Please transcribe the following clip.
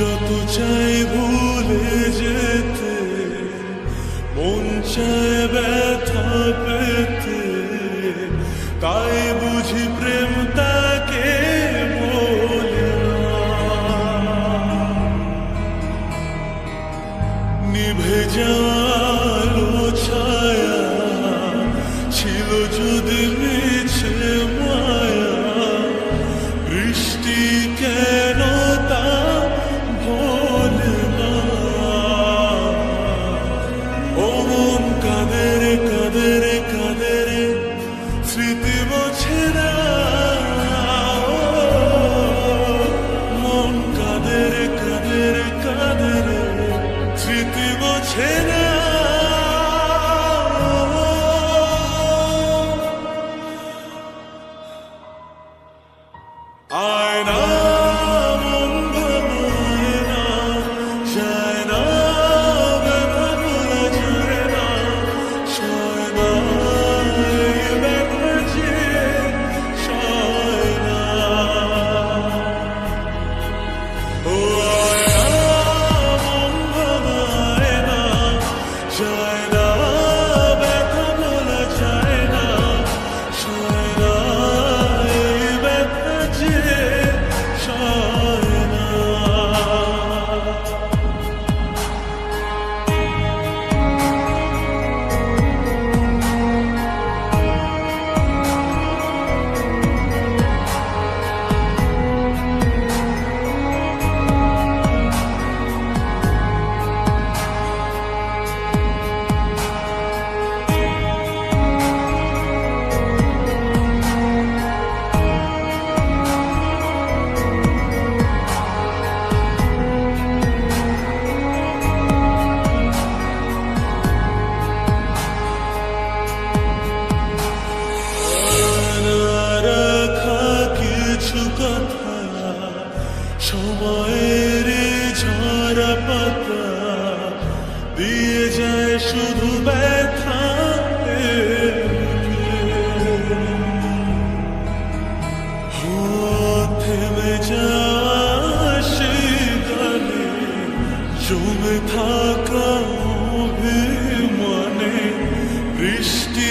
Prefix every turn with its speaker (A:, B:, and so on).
A: চাই ভুলে যেতে, মন চায় ব্যথা পেতে তাই বুঝি প্রেম তাকে বলে। নিভে যাওয়ালো ছায়া ছিল যদি হারা পাতা দিয়ে যায় শুধু ব্যথা থেমে যাওয়া সে গানে জমে থাকা মনে বৃষ্টি